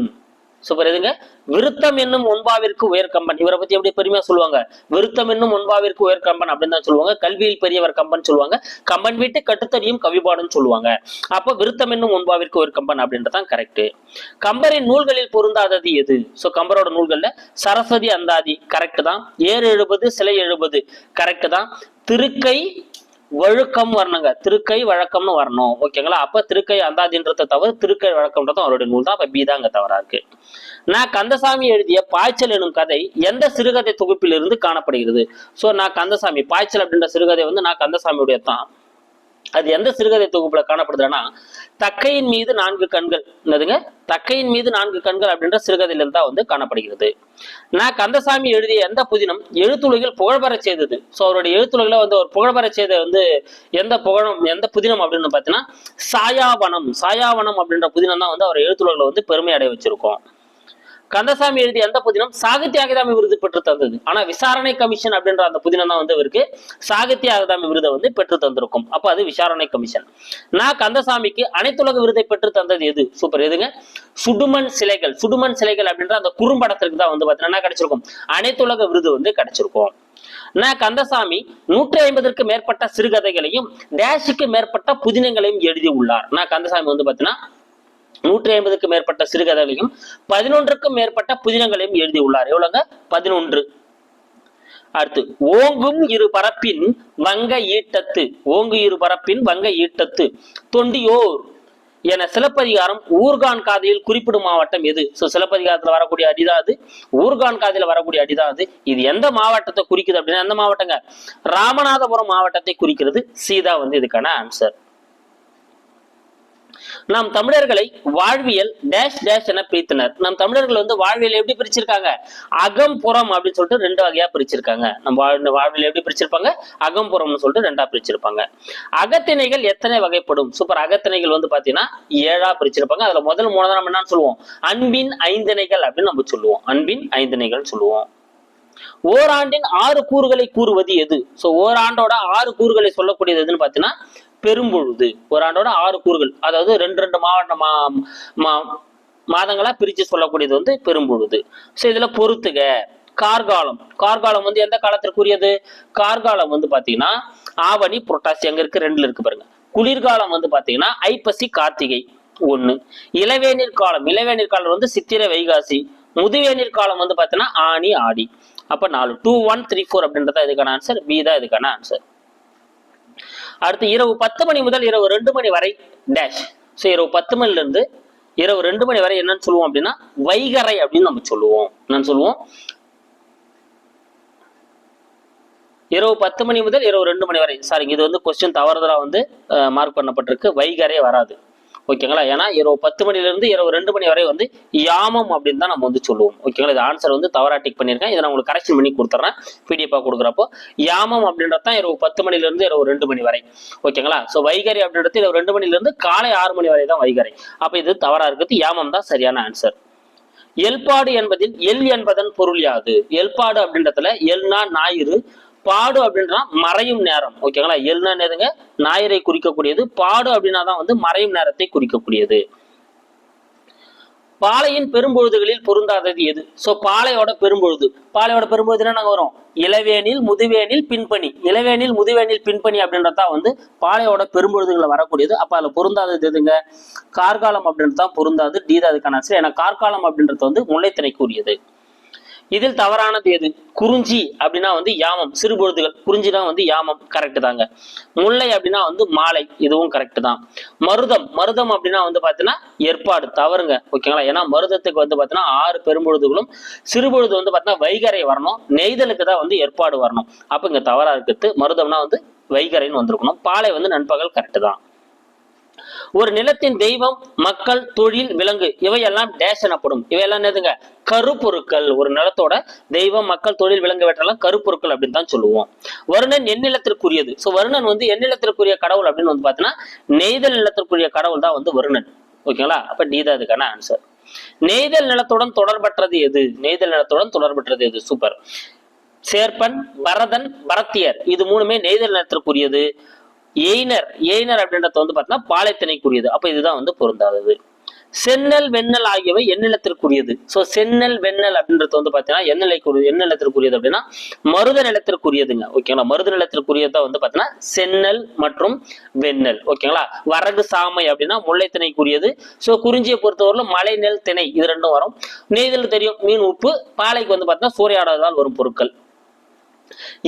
சூப்பர் எதுங்க? விருத்தம் என்னும் ஒன்பாவிற்கு உயர் கம்பன். இவரை பத்தி எப்படி பெருமையா சொல்லுவாங்க? விருத்தம் என்னும் ஒன்பாவிற்கு உயர்கம்பன் அப்படின்னு தான் சொல்லுவாங்க. கல்வியில் பெரியவர் கம்பன் சொல்லுவாங்க. கம்பன் வீட்டு கட்டுத்தறியும் கவிபாடுன்னு சொல்லுவாங்க. அப்ப விருத்தம் என்னும் ஒன்பாவிற்கு உயர்கம்பன் அப்படின்றதான் கரெக்ட் கம்பரின் நூல்களில் பொருந்தாதது எது? சோ கம்பரோட நூல்கள்ல சரஸ்வதி அந்தாதி கரெக்ட் தான். ஏறு எழுபது சிலை எழுபது கரெக்ட் தான். திருக்கை வழுக்கம் வரணுங்க. திருக்கை வழக்கம்னு வரணும். ஓகேங்களா? அப்ப திருக்கை அந்தாதின்றத தவிர திருக்கை வழக்கம்ன்றது அவருடைய நூல் தான். அப்ப பி தான் அங்க தவறா இருக்கு. நான் கந்தசாமி எழுதிய பாய்ச்சல் எனும் கதை எந்த சிறுகதை தொகுப்பிலிருந்து காணப்படுகிறது? சோ நான் கந்தசாமி பாய்ச்சல் அப்படின்ற சிறுகதை வந்து நான் கந்தசாமியுடைய தான் அது எந்த சிறுகதை தொகுப்புல காணப்படுதுன்னா தக்கையின் மீது நான்கு கண்கள். என்னதுங்க? தக்கையின் மீது நான்கு கண்கள் அப்படின்ற சிறுகதையிலிருந்து தான் வந்து காணப்படுகிறது. நான் கந்தசாமி எழுதிய எந்த புதினம் எழுத்துலகில் புகழ்பெற செய்தது? ஸோ அவருடைய எழுத்துலகில் வந்து ஒரு புகழ்பெறச் செய்த வந்து எந்த புகழம் எந்த புதினம் அப்படின்னு பார்த்தீங்கன்னா சாயாவனம். சாயாவனம் அப்படின்ற புதினம் தான் வந்து அவர் எழுத்துலகில் வந்து பெருமை அடைய வச்சிருக்கோம். கந்தசாமி எழுதிய எந்த புதினம் சாகித்ய அகாதமி விருது பெற்று தந்தது. ஆனா விசாரணை கமிஷன் அப்படின்ற அந்த புதினம் தான் வந்து இவருக்கு சாகித்ய அகாதமி விருதை வந்து பெற்று தந்திருக்கும். அப்ப அது விசாரணை கமிஷன். நான் கந்தசாமிக்கு அனைத்துலக விருதை பெற்று தந்தது எது? சூப்பர். எதுங்க? சுடுமண் சிலைகள். சுடுமண் சிலைகள் அப்படின்ற அந்த குறும்படத்திற்கு தான் வந்து பாத்தீங்கன்னா கிடைச்சிருக்கும்? அனைத்துலக விருது வந்து கிடைச்சிருக்கும். நான் கந்தசாமி நூற்றி ஐம்பதற்கு மேற்பட்ட சிறுகதைகளையும் டேஷுக்கு மேற்பட்ட புதினங்களையும் எழுதி உள்ளார். நான் கந்தசாமி வந்து பாத்தீங்கன்னா நூற்றி ஐம்பதுக்கும் மேற்பட்ட சிறுகதைகளையும் பதினொன்றுக்கும் மேற்பட்ட புதினங்களையும் எழுதியுள்ளார். எவ்வளவுங்க? பதினொன்று. அடுத்து ஓங்கும் இரு பரப்பின் வங்க ஈட்டத்து ஓங்கு இரு பரப்பின் வங்க ஈட்டத்து தொண்டியோர் என சிலப்பதிகாரம் ஊர்கான் காதையில் குறிப்பிடும் மாவட்டம் எது? ஸோ சிலப்பதிகாரத்தில் வரக்கூடிய அடிதான் அது. ஊர்கான் காதையில் வரக்கூடிய அடிதான் அது. இது எந்த மாவட்டத்தை குறிக்குது அப்படின்னா எந்த மாவட்டங்க? ராமநாதபுரம் மாவட்டத்தை குறிக்கிறது. சீதா வந்து இதுக்கான ஆன்சர் நாம் தமிழர்களை வாழ்வியல் டேஷ் டேஷ் என பிரித்தனர். நம் தமிழர்கள் வந்து வாழ்வியல் எப்படி பிரிச்சிருக்காங்க? அகம்புறம் அப்படின்னு சொல்லிட்டு ரெண்டு வகையா பிரிச்சிருக்காங்க. நம்ம வாழ்வியல் எப்படி பிரிச்சிருப்பாங்க? அகம்புறம்னு சொல்லிட்டு ரெண்டா பிரிச்சிருப்பாங்க. அகத்திணைகள் எத்தனை வகைப்படும்? சூப்பர் அகத்திணைகள் வந்து பாத்தீங்கன்னா ஏழா பிரிச்சிருப்பாங்க. அதுல முதல் மூணு நம்ம என்னன்னு சொல்லுவோம்? அன்பின் ஐந்திணைகள் அப்படின்னு நம்ம சொல்லுவோம். அன்பின் ஐந்திணைகள் சொல்லுவோம். ஓராண்டின் ஆறு கூறுகளை கூறுவது எது? சோ ஓராண்டோட ஆறு கூறுகளை சொல்லக்கூடியது எதுன்னு பாத்தீங்கன்னா பெரும்பொழுது. ஆண்டோட ஆறு கூறுகள். அதாவது ரெண்டு ரெண்டு மாவட்ட மா மா- மாதங்களா பிரிச்சு சொல்லக்கூடியது வந்து பெரும்பொழுது. சோ இதுல பொறுத்துக. கார்காலம். கார்காலம் வந்து எந்த காலத்திற்குரியது? கார்காலம் வந்து பாத்தீங்கன்னா ஆவணி புரட்டாசி அங்க இருக்கு ரெண்டுல இருக்கு பாருங்க. குளிர்காலம் வந்து பாத்தீங்கன்னா ஐப்பசி கார்த்திகை. ஒண்ணு. இளவேநீர் காலம். இளவேநீர் காலம் வந்து சித்திரை வைகாசி. முதுவேநீர் காலம் வந்து பாத்தீங்கன்னா ஆனி ஆடி. அப்ப நாலு. டூ ஒன் த்ரீ ஃபோர் அப்படின்றத இதுக்கான ஆன்சர் பி தான் இதுக்கான ஆன்சர் அடுத்து இரவு பத்து மணி முதல் இரவு ரெண்டு மணி வரை டேஷ் ஸோ இரவு பத்து மணிலேருந்து இரவு ரெண்டு மணி வரை என்னன்னு சொல்லுவோம் அப்படின்னா வைகரை அப்படின்னு நம்ம சொல்லுவோம். என்னன்னு சொல்லுவோம்? இரவு பத்து மணி முதல் இரவு ரெண்டு மணி வரை. சாரி இது வந்து கொஸ்டின் தவறுதலாக வந்து மார்க் பண்ணப்பட்டிருக்கு. வைகரே வராது. ஓகேங்களா? ஏன்னா இரவு பத்து மணில இருந்து இரவு ரெண்டு மணி வரை வந்து யாமம் அப்படின்னு தான் நம்ம வந்து சொல்லுவோம். ஓகேங்களா? இது ஆன்சர் வந்து தவறா டிக் பண்ணியிருக்கேன். இதை நான் உங்களுக்கு கரெக்ஷன் பண்ணி கொடுத்துறேன். பிடிஎஃபா கொடுக்குறப்போ யாமம் அப்படின்றது தான் இரவு பத்து மணில இருந்து இரவு ரெண்டு மணி வரை. ஓகேங்களா? ஸோ வைகரி அப்படின்றது இரவு ரெண்டு மணில இருந்து காலை ஆறு மணி வரை தான் வைகரை. அப்போ இது தவறா இருக்கிறது யாமம் தான் சரியான ஆன்சர் எல்பாடு என்பதில் எல் என்பதன் பொருள் யாது? எல்பாடு அப்படின்றதுல எல்னா ஞாயிறு பாடு அப்படின்னா மறையும் நேரம். ஓகேங்களா எல்னா என்னதுங்க? ஞாயிறை குறிக்கக்கூடியது. பாடு அப்படின்னா தான் வந்து மறையும் நேரத்தை குறிக்கக்கூடியது. பாலையின் பெரும்பொழுதுகளில் பொருந்தாதது எது? சோ பாலையோட பெரும்பொழுது. பாலையோட பெரும்பொழுதுனா நாங்க வரும்? இளவேனில் முதுவேனில் பின்பணி இளவேனில் முதுவேனில் பின்பணி அப்படின்றதா வந்து பாலையோட பெரும்பொழுதுகளை வரக்கூடியது. அப்ப அதுல பொருந்தாதது எதுங்க? கார்காலம் அப்படின்றது தான் பொருந்தாது டீதா அதுக்கான ஏன்னா கார்காலம் அப்படின்றது வந்து முல்லைத்திணைக்குரியது இதில் தவறானது எது? குறிஞ்சி அப்படின்னா வந்து யாமம். சிறுபொழுதுகள் குறிஞ்சி தான் வந்து யாமம். கரெக்ட் தாங்க. முல்லை அப்படின்னா வந்து மாலை. இதுவும் கரெக்ட் தான். மருதம். மருதம் அப்படின்னா வந்து பாத்தீங்கன்னா ஏற்பாடு. தவறுங்க. ஓகேங்களா? ஏன்னா மருதத்துக்கு வந்து பாத்தீங்கன்னா ஆறு பெரும்பொழுதுகளும் சிறுபொழுது வந்து பாத்தீங்கன்னா வைகரை வரணும். நெய்தலுக்கு தான் வந்து ஏற்பாடு வரணும். அப்போ இங்கே தவறா இருக்குது. மருதம்னா வந்து வைகரைன்னு வந்திருக்கணும். பாலை வந்து நண்பகல் கரெக்ட் தான். ஒரு நிலத்தின் தெய்வம் மக்கள் தொழில் விலங்கு இவையெல்லாம் டேஷ் எனப்படும் இவையெல்லாம் என்னதுங்க? கருப்பொருட்கள். ஒரு நிலத்தோட தெய்வம் மக்கள் தொழில் விலங்கு வெட்டெல்லாம் கருப்பொருட்கள் அப்படின்னு தான் சொல்லுவோம். வருணன் எந்நிலத்திற்குரியது. ஸோ வருணன் வந்து எந்நிலத்திற்குரிய கடவுள் அப்படின்னு வந்து பார்த்தீங்கன்னா நெய்தல் நிலத்திற்குரிய கடவுள் தான் வந்து வருணன். ஓகேங்களா? அப்ப டி தான் அதுக்கான ஆன்சர் நெய்தல் நிலத்துடன் தொடர்பற்றது எது? நெய்தல் நிலத்துடன் தொடர்பற்றது எது? சூப்பர் சேர்ப்பன் பரதன் பரத்தியர். இது மூணுமே நெய்தல் நிலத்திற்குரியது. எய்னர் எய்னர் அப்படின்றது வந்து பார்த்தீங்கன்னா பாலைத்தினைக்குரியது. அப்போ இதுதான் வந்து பொருந்தாதது. சென்னல் வெண்ணல் ஆகியவை எண்ணிலத்திற்குரியது ஸோ சென்னல் வெண்ணல் அப்படின்றது வந்து பார்த்தீங்கன்னா எந்நிலைக்குரிய எண்ணிலத்திற்குரியது அப்படின்னா மருத நிலத்திற்குரியதுங்க. ஓகேங்களா மருத நிலத்திற்குரியதா வந்து பார்த்தீங்கன்னா சென்னல் மற்றும் வெண்ணல் ஓகேங்களா வரகு சாமை அப்படின்னா முல்லைத்திணைக்குரியது ஸோ குறிஞ்சியை பொறுத்தவரையிலும் மலை நெல் திணை இது ரெண்டும் வரும். நெய்தல் தெரியும் மீன் உப்பு பாலைக்கு வந்து பார்த்தீங்கன்னா சூறையாடாததால் வரும் பொருட்கள்.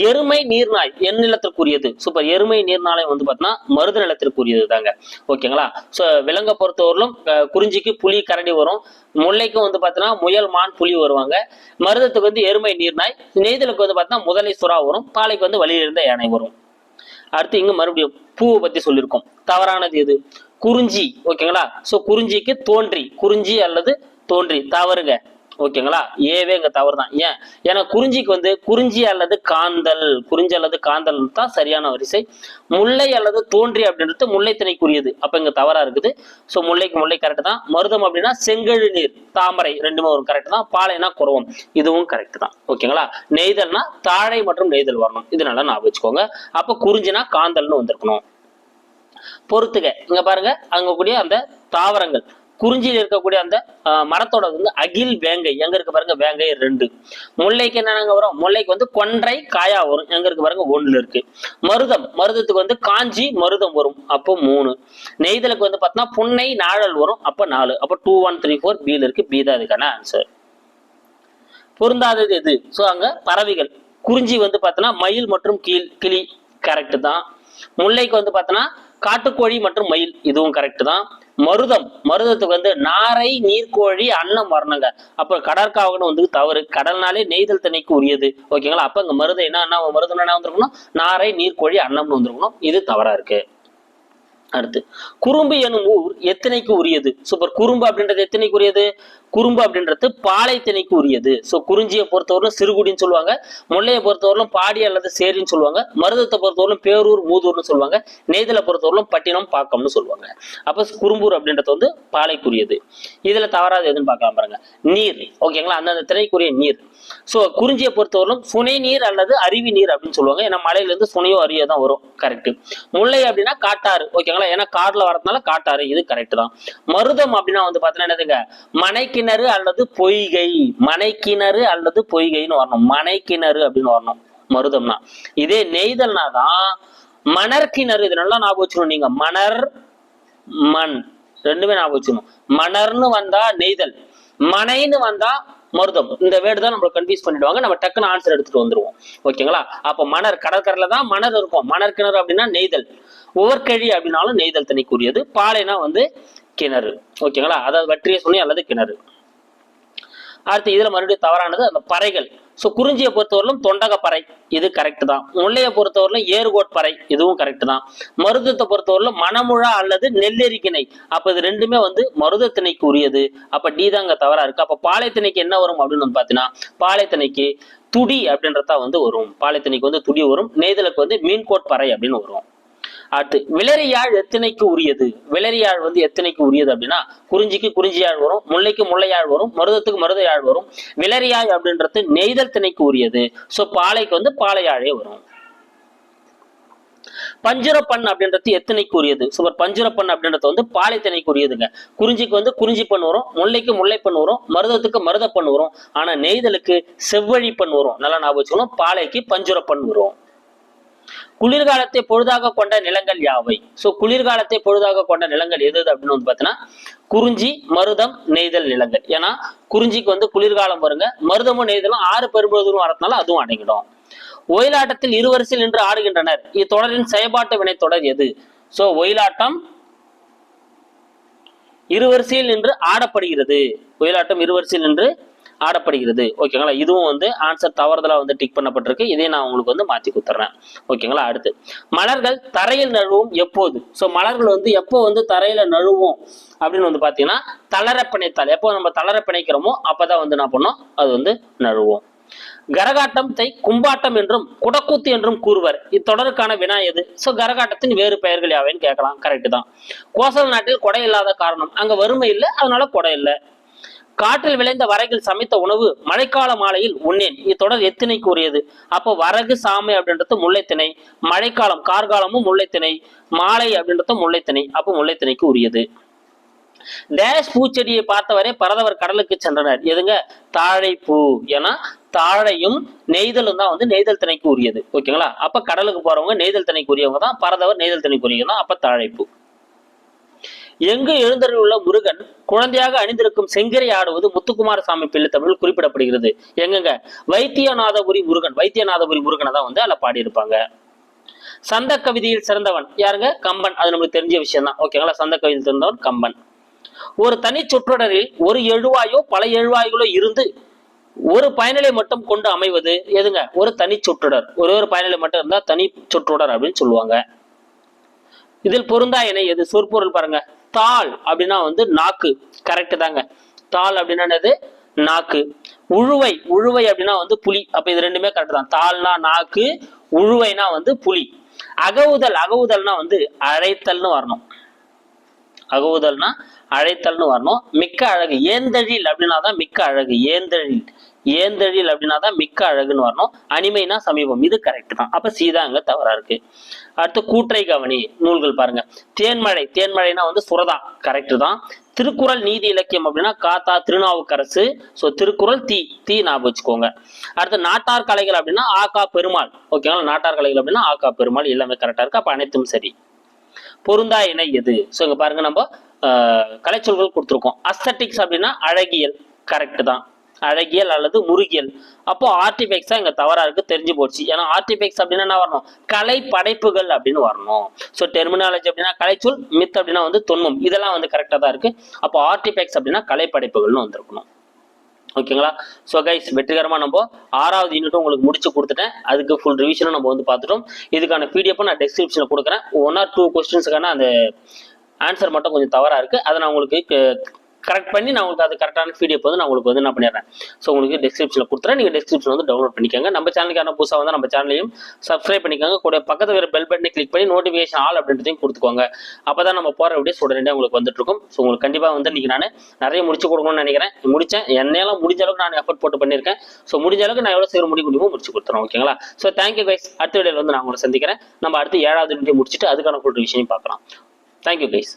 எருமை நீர்நாய் என் நிலத்திற்குரியது. சூப்பர் எருமை நீர்நாளை வந்து பார்த்தீங்கன்னா மருத நிலத்திற்குரியது தாங்க ஓகேங்களா ஸோ விலங்கை பொறுத்தவரையிலும் குறிஞ்சிக்கு புலி கரடி வரும். முல்லைக்கும் வந்து பார்த்தீங்கன்னா முயல் மான் புலி வருவாங்க. மருதத்துக்கு வந்து எருமை நீர்நாய் நெய்தலுக்கு வந்து பார்த்தீங்கன்னா முதலை சுறா வரும். பாலைக்கு வந்து வழியிலிருந்த யானை வரும். அடுத்து இங்க மறுபடியும் பூவை பத்தி சொல்லியிருக்கோம். தவறானது எது? குறிஞ்சி ஓகேங்களா சோ குறிஞ்சிக்கு தோன்றி குறிஞ்சி அல்லது தோன்றி தவறுங்க. ஓகேங்களா? ஏவே இங்க தவறு தான் ஏன்? ஏன்னா குறிஞ்சிக்கு வந்து குறிஞ்சி அல்லது காந்தல் குறிஞ்சி அல்லது காந்தல் தான் சரியான வரிசை. முல்லை அல்லது தோன்றி அப்படின்றது முல்லை திணைக்குரியது அப்ப இங்க தவறா இருக்குது. சோ முல்லைக்கு முல்லை கரெக்ட் தான். மருதம் அப்படின்னா செங்கழு நீர் தாமரை ரெண்டுமே வரும் கரெக்ட் தான். பாலைனா குறவம். இதுவும் கரெக்ட் தான். ஓகேங்களா? நெய்தல்னா தாழை மற்றும் நெய்தல் வரணும். இது நல்லா ஞாபகம் வச்சுக்கோங்க. அப்ப குறிஞ்சினா காந்தல்னு வந்திருக்கணும். பொறுத்துக. இங்க பாருங்க. அங்க கூடிய அந்த தாவரங்கள். குறிஞ்சியில் இருக்கக்கூடிய அந்த மரத்தோட வந்து அகில் வேங்கை. எங்க இருக்கு பாருங்க? வேங்கை ரெண்டு. முல்லைக்கு என்னங்க வரும் முல்லைக்கு வந்து கொன்றை காயா வரும். எங்க இருக்கு பாருங்க? ஒண்ணுல இருக்கு. மருதம். மருதத்துக்கு வந்து காஞ்சி மருதம் வரும். அப்போ மூணு. நெய்தலுக்கு வந்து பார்த்தீங்கன்னா புன்னை நாழல் வரும். அப்போ நாலு. அப்போ டூ ஒன் த்ரீ ஃபோர் பியில் இருக்கு. பி தான் அதுக்கான ஆன்சர் பொருந்தாதது எது? ஸோ அங்க பறவைகள். குறிஞ்சி வந்து பார்த்தோன்னா மயில் மற்றும் கீழ் கிளி. கரெக்ட் தான். முல்லைக்கு வந்து பார்த்தோன்னா காட்டுக்கோழி மற்றும் மயில். இதுவும் கரெக்ட் தான். மருதம். மருதத்துக்கு வந்து நாரை நீர்க்கோழி அன்னம் வரணுங்க. அப்ப கடற்காவகன் வந்து தவறு. கடல்னாலே நெய்தல் தண்ணிக்கு உரியது. ஓகேங்களா? அப்ப இங்க மருதம் என்ன என்ன மருதம் என்ன வந்திருக்கணும் நாரை நீர்க்கோழி அன்னம்னு வந்திருக்கணும் இது தவறா இருக்கு. அடுத்து குறும்பு எனும் ஊர் எத்தனைக்கு உரியது? சூப்பர். குறும்பு அப்படின்றது எத்தனைக்கு உரியது? குறும்பு அப்படின்றது பாலை திணைக்கு உரியது ஸோ குறிஞ்சியை பொறுத்தவரையிலும் சிறுகுடின்னு சொல்லுவாங்க. முல்லையை பொறுத்தவரையிலும் பாடி அல்லது சேரின்னு சொல்லுவாங்க. மருதத்தை பொறுத்தவரையிலும் பேரூர் மூதூர்னு சொல்லுவாங்க. நெய்தலை பொறுத்தவரையிலும் பட்டினம் பாக்கம்னு சொல்லுவாங்க. அப்போ குறும்பூர் அப்படின்றது வந்து பாலைக்குரியது. இதுல தவறாது எதுன்னு பார்க்கலாம் பாருங்க. நீர். ஓகேங்களா அந்தந்த திணைக்குரிய நீர். ஸோ குறிஞ்சியை பொறுத்தவரையிலும் சுனை நீர் அல்லது அருவி நீர் அப்படின்னு சொல்லுவாங்க. ஏன்னா மலையில இருந்து சுனையோ அருவியோ தான் வரும். கரெக்ட் முல்லை அப்படின்னா காட்டாறு. ஓகேங்களா ஏன்னா காட்டில் வரதுனால காட்டாறு. இது கரெக்ட் தான். மருதம் அப்படின்னா வந்து பார்த்தீங்கன்னா என்னதுங்க? மனைக்கு மனைக்கிணறு அல்லது பொய்கை? மனைக்கிணறு அல்லது பொய்கைன்னு வரணும். மனைக்கிணறு அப்படின்னு வரணும். மருதம்னா. இதே நெய்தல்னா தான் மணற்கிணறு இது நல்லா ஞாபகம் வச்சுக்கணும் நீங்க. மணர் மண். ரெண்டுமே ஞாபகம் வச்சுக்கணும். மணர்னு வந்தா நெய்தல். மனைன்னு வந்தா மருதம். இந்த வேர்டு தான் நம்மளை கன்ஃபியூஸ் பண்ணிடுவாங்க. நம்ம டக்குன்னு ஆன்சர் எடுத்துட்டு வந்துருவோம். ஓகேங்களா? அப்ப மணர் கடற்கரையில தான் மணர் இருக்கும். மணர் கிணறு அப்படின்னா நெய்தல். உவர்கழி அப்படின்னாலும் நெய்தல் தனிக்குரியது. பாலைனா வந்து கிணறு. ஓகேங்களா? அதாவது வற்றிய சுனை அல்லது கிணறு. அடுத்து இதுல மறுபடியும் தவறானது அந்த பறைகள். ஸோ குறிஞ்சியை பொறுத்தவரையிலும் தொண்டக பறை இது கரெக்ட் தான். முல்லையை பொறுத்தவரையிலும் ஏறுகோட் பறை இதுவும் கரெக்ட் தான். மருதத்தை பொறுத்தவரையிலும் மணமுழா அல்லது நெல்லெரிக்கிணை. அப்போ இது ரெண்டுமே வந்து மருதத்திணைக்கு உரியது அப்போ டி தாங்க தவறா இருக்கு. அப்போ பாலைத்திணைக்கு என்ன வரும் அப்படின்னு வந்து பார்த்தீங்கன்னா பாலைத்திணைக்கு துடி அப்படின்றதா வந்து வரும். பாலைத்திணைக்கு வந்து துடி வரும். நெய்தலுக்கு வந்து மீன்கோட் பறை அப்படின்னு வரும். அடுத்து விளரியாழ் எத்தனைக்கு உரியது? விளரியாழ் வந்து எத்தனைக்கு உரியது அப்படின்னா குறிஞ்சிக்கு குறிஞ்சியாழ் வரும் முல்லைக்கு முல்லையாழ் வரும் மருதத்துக்கு மருதையாழ் வரும். விளரியாழ் அப்படின்றது நெய்தல் திணைக்கு உரியது. சோ பாலைக்கு வந்து பாலையாழே வரும். பஞ்சுரப்பண் அப்படின்றது எத்தனைக்கு உரியது? சுவர் பஞ்சுரப்பண் அப்படின்றது வந்து பாலைத்தனைக்கு உரியதுங்க. குறிஞ்சிக்கு வந்து குறிஞ்சி பண்ணு வரும் முல்லைக்கு முல்லை பண்ணு வரும் மருதத்துக்கு மருத பண்ணு வரும். ஆனா நெய்தலுக்கு செவ்வழி பண்ணு வரும். நல்லா ஞாபகம் வச்சுக்கணும். பாலைக்கு பஞ்சுரப்பண் வரும். குளிர்காலத்தை பொழுதாக கொண்ட நிலங்கள் யாவை? சோ குளிர்காலத்தை பொழுதாக கொண்ட நிலங்கள் எது அப்படின்னு வந்து பார்த்தீங்கன்னா குறிஞ்சி மருதம் நெய்தல் நிலங்கள். ஏன்னா குறிஞ்சிக்கு வந்து குளிர்காலம் வருங்க. மருதமும் நெய்தலும் ஆறு பெரும்பொழுதும் வரதுனால அதுவும் அடங்கிடும். ஒயிலாட்டத்தில் இருவரிசையில் நின்று ஆடுகின்றனர். இத்தொடரின் செயல்பாட்டு வினை தொடர் எது? சோ ஒயிலாட்டம் இருவரிசையில் நின்று ஆடப்படுகிறது. ஒயிலாட்டம் இருவரிசையில் நின்று ஆடப்படுகிறது. ஓகேங்களா? இதுவும் வந்து ஆன்சர் தவறுதலாக வந்து டிக் பண்ணப்பட்டிருக்கு. இதே நான் உங்களுக்கு வந்து மாற்றி கொடுத்துட்றேன் ஓகேங்களா? அடுத்து. மலர்கள் தரையில் நழுவும் எப்போது? ஸோ மலர்கள் வந்து எப்போ வந்து தரையில் நழுவும்? அப்படின்னு வந்து பார்த்தீங்கன்னா தளர பிணைத்தால் எப்போ நம்ம தளர பிணைக்கிறோமோ அப்பதான் வந்து என்ன பண்ணோம்? அது வந்து நழுவும். கரகாட்டத்தை கும்பாட்டம் என்றும் குடக்கூத்து என்றும் கூறுவர். இத்தொடருக்கான வினா எது? சோ கரகாட்டத்தின் வேறு பெயர்கள் யாவைன்னு கேட்கலாம். கரெக்ட் தான். கோசல் நாட்டில் கொடை இல்லாத காரணம். அங்க வறுமை இல்லை அதனால கொடை இல்லை. காற்றில் விளைந்த வரகில் சமைத்த உணவு மழைக்கால மாலையில் உண்ணேன். இத்தொடர் எத்தினைக்கு உரியது அப்போ வரகு சாமை அப்படின்றது முல்லைத்திணை மழைக்காலம் கார்காலமும் முல்லைத்திணை மாலை அப்படின்றது முல்லைத்திணை. அப்போ முல்லைத்திணைக்கு உரியது. டேஷ் பூச்செடியை பார்த்தவரை பரதவர் கடலுக்கு சென்றனர். எதுங்க? தாழைப்பூ. ஏன்னா தாழையும் நெய்தலும் தான் வந்து நெய்தல் திணைக்கு உரியது. ஓகேங்களா? அப்ப கடலுக்கு போறவங்க நெய்தல் திணைக்கு உரியவங்க தான் பரதவர் நெய்தல் திணைக்கு உரியவங்க தான் அப்ப தாழைப்பூ. எங்கு எழுந்தருளுள்ள முருகன் குழந்தையாக அணிந்திருக்கும் செங்கரை ஆடுவது முத்துக்குமாரசாமி பிள்ளை தமிழ் குறிப்பிடப்படுகிறது. எங்கங்க? வைத்தியநாதபுரி முருகன். வைத்தியநாதபுரி முருகனை தான் வந்து அதில் பாடியிருப்பாங்க. சந்த கவிதையில் சிறந்தவன் யாருங்க? கம்பன். அது நம்மளுக்கு தெரிஞ்ச விஷயம் தான் ஓகேங்களா சந்த கவிதையில் சிறந்தவன் கம்பன். ஒரு தனி சொற்றொடரில் ஒரு எழுவாயோ பல எழுவாய்களோ இருந்து ஒரு பயனிலை மட்டும் கொண்டு அமைவது எதுங்க? ஒரு தனி சொற்றொடர். ஒரே ஒரு பயனிலை மட்டும் இருந்தா தனி சுற்றுடர் அப்படின்னு சொல்லுவாங்க. இதில் பொருந்தா என எது? சொற்பொருள் பாருங்க. தாள் அப்படின்னா வந்து நாக்கு. கரெக்ட் தாங்க. தாள் அப்படின்னா என்னது? நாக்கு. உழுவை உழுவை அப்படின்னா வந்து புலி. அப்ப இது ரெண்டுமே கரெக்ட் தான். தாள்னா நாக்கு உழுவைனா வந்து புலி. அகவுதல் அகவுதல்னா வந்து அழைத்தல்னு வரணும். அகவுதல்னா அழைத்தல்னு வரணும். மிக்க அழகு ஏந்தழில் அப்படின்னா தான் மிக்க அழகு ஏந்தழில் ஏந்தழில் அப்படின்னா தான் மிக்க அழகுன்னு வரணும். அனிமைனா சமீபம் இது கரெக்ட் தான். அப்ப சீதா அங்க தவறா இருக்கு. அடுத்து கூற்றை கவனி நூல்கள் பாருங்க. தேன்மழை தேன்மழைனா வந்து சுரதா கரெக்ட் தான். திருக்குறள் நீதி இலக்கியம் அப்படின்னா காத்தா திருநாவுக்கரசு. ஸோ திருக்குறள் தீ தீ ஞாபகம் வச்சுக்கோங்க. அடுத்து நாட்டார் கலைகள் அப்படின்னா ஆகா பெருமாள். ஓகேங்களா நாட்டார் கலைகள் அப்படின்னா ஆகா பெருமாள் எல்லாமே கரெக்டா இருக்கு. அப்ப அனைத்தும் சரி. பொருந்தா இணை எது? ஸோ இங்க பாருங்க நம்ம கலைச்சொல்கள் கொடுத்துருக்கோம். அஸ்தட்டிக்ஸ் அப்படின்னா அழகியல் கரெக்ட் தான். அழகியல் அல்லது முருகியல். அப்போ ஆர்டிஃபெக்ட்ஸ் தான் இங்க தவறா இருக்கு தெரிஞ்சு போச்சு. ஏன்னா ஆர்டிஃபெக்ட்ஸ் அப்படின்னா என்ன வரணும்? கலை படைப்புகள் அப்படின்னு வரணும். ஸோ டெர்மினாலஜி அப்படின்னா கலைச்சொல் மித் அப்படின்னா வந்து தொன்மம். இதெல்லாம் வந்து கரெக்டாக தான் இருக்கு. அப்போ ஆர்டிஃபெக்ட்ஸ் அப்படின்னா கலை படைப்புகள்னு வந்திருக்கணும். ஓகேங்களா? ஸோ கைஸ் வெற்றிகரமாக நம்ம ஆறாவது யூனிட்டும் உங்களுக்கு முடிச்சு கொடுத்துட்டேன். அதுக்கு ஃபுல் ரிவிஷனும் நம்ம வந்து பார்த்துட்டோம். இதுக்கான பிடிஎஃப் நான் டெஸ்கிரிப்ஷனில் கொடுக்குறேன். ஒன் ஆர் டூ கொஸ்டின்ஸுக்கான அந்த ஆன்சர் மட்டும் கொஞ்சம் தவறாக இருக்குது அதை நான் உங்களுக்கு கரெக்ட் பண்ணி நான் உங்களுக்கு அது கரெக்டான பிடிஎஃப் வந்து நான் உங்களுக்கு வந்து என்ன பண்ணிடுறேன். ஸோ உங்களுக்கு டெஸ்கிரிப்ஷனில் கொடுத்துறேன். நீங்கள் டெஸ்கிரிப்ஷன் வந்து டவுன்லோட் பண்ணிக்கோங்க. நம்ம சேனலுக்கான புதுசாக வந்து நம்ம சேனலையும் சப்ஸ்கிரைப் பண்ணிக்கோங்க. கூட பக்கத்தில் வேறு பெல் பட்டனை கிளிக் பண்ணி நோட்டிஃபிகேஷன் ஆல் அப்படின்றதையும் கொடுத்துக்கோங்க. அப்போ தான் நம்ம போகிற வீடியோஸ் உடனடியாக உங்களுக்கு வந்துட்டு இருக்கும். ஸோ உங்களுக்கு கண்டிப்பாக வந்து இன்னைக்கு நான் நிறைய முடிச்சு கொடுக்கணும்னு நினைக்கிறேன். முடித்தேன் என்னையெல்லாம் முடிஞ்ச அளவுக்கு நான் எஃபர்ட் போட்டு பண்ணியிருக்கேன். ஸோ முடிஞ்ச அளவுக்கு நான் எவ்வளோ சீக்கிரம் முடிக்க முடியுமோ முடிச்சு கொடுத்துறேன். ஓகேங்களா ஸோ தேங்க்யூ கைஸ் அடுத்த வீடியோவில் வந்து நான் உங்களை சந்திக்கிறேன். நம்ம அடுத்து ஏழாவது வீடியோ முடிச்சுட்டு அதுக்கான ஃபுல் விஷயம் பார்க்கலாம். Thank you guys